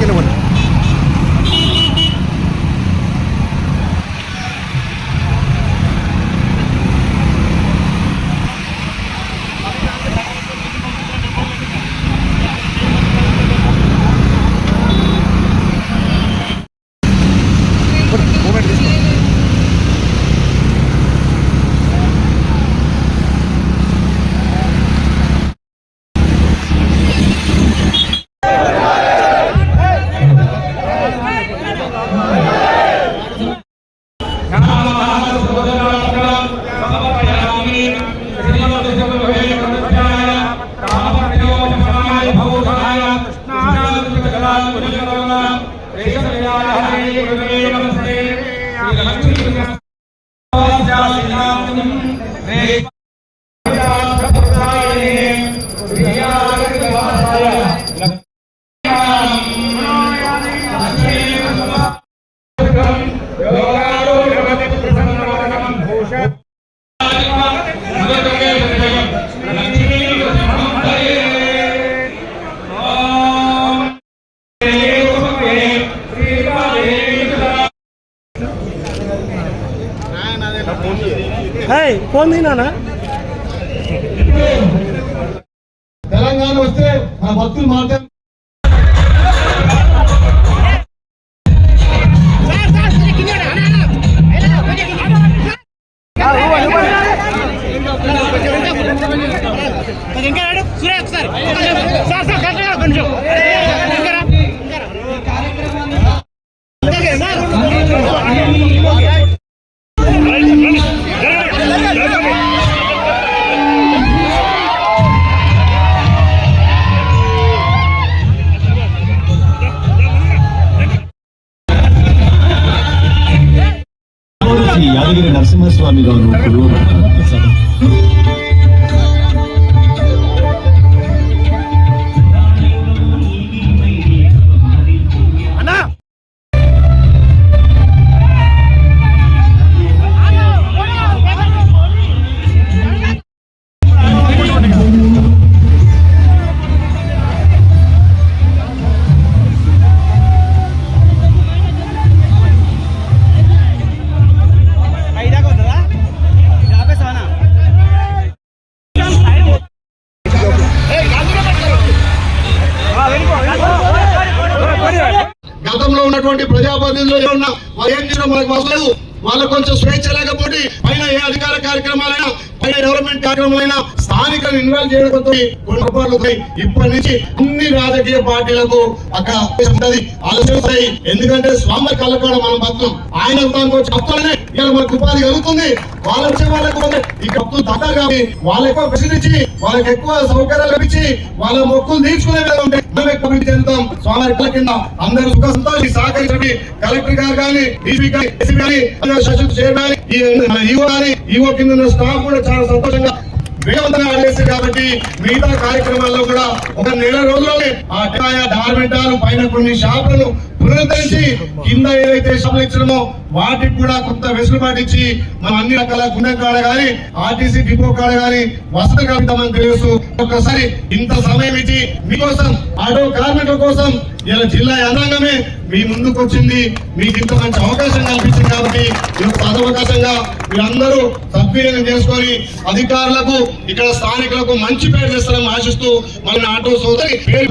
going to win. Sri Lakshmi hi phone తినానా Telangana వస్తే మన భక్తులు మాట్లాడారు. 야기를 납승할 수 없는 그룹을 ఉన్నటువంటి ప్రజాప్రతినిధులు ఏమన్నా వాళ్ళు ఏం మనకు అవసరం వాళ్ళకు కొంచెం స్వేచ్ఛ లేకపోతే పైన ఏ అధికార కార్యక్రమాలైనా పైన డెవలప్మెంట్ కార్యక్రమాలైనా స్థానికులను ఇన్వాల్వ్ చేయడం కొన్ని పొరపాట్లు ఇప్పటి నుంచి అన్ని రాజకీయ పార్టీలకు అక్కడ ఉంటది. ఆలోచన ఎందుకంటే స్వామి కళ్ళకాడ మనం భక్తం ఆయన చెప్తానే వచ్చి ఇలా మనకు ఉపాధి కలుగుతుంది. వాళ్ళ వచ్చే వాళ్ళకు ఇక్కడ ఈ భక్తులు తగ్గ కాబట్టి వాళ్ళ ఎక్కువ ప్రసిద్ధించి వాళ్ళకి ఎక్కువ సౌకర్యాలు లభించి వాళ్ళ మొక్కులు తీర్చుకునే విధంగా ఉంటాయి మనం ఎక్కువ చెందుతాం. స్వామి రెక్కల కింద అందరూ సుఖ సంతోషి సహకరించండి. కలెక్టర్ గారు కానీ డీసీ కానీ ఎస్పీ కానీ సచివ్ చేయడం ఈ కానీ ఈవో కింద స్టాఫ్ కూడా చాలా సంతోషంగా వేగవంతంగా ఆడేసి కాబట్టి మిగతా కార్యక్రమాల్లో కూడా ఒక నెల రోజుల్లోనే ఆ టెకాయ డార్మెంటాలు పైన కొన్ని షాపులను పునరుద్ధరించి కింద ఏదైతే సంబంధించడమో వాటికి కూడా కొంత వెసులుబాటు ఇచ్చి మనం అన్ని రకాల గుండె కాడ కానీ ఆర్టీసీ డిపో కాడ కానీ వసతి కలుగుతామని తెలుసు ఒక్కసారి ఇంత సమయం ఇచ్చి మీకోసం ఆటో కార్మికుల కోసం ఇలా జిల్లా యంత్రాంగమే మీ ముందుకు వచ్చింది. మీకు ఇంత మంచి అవకాశం కల్పించింది కాబట్టి ఈ యొక్క సదవకాశంగా మీరందరూ సద్వినియోగం చేసుకొని అధికారులకు ఇక్కడ స్థానికులకు మంచి పేరు చేస్తారని ఆశిస్తూ మన ఆటో సోదరి పేరు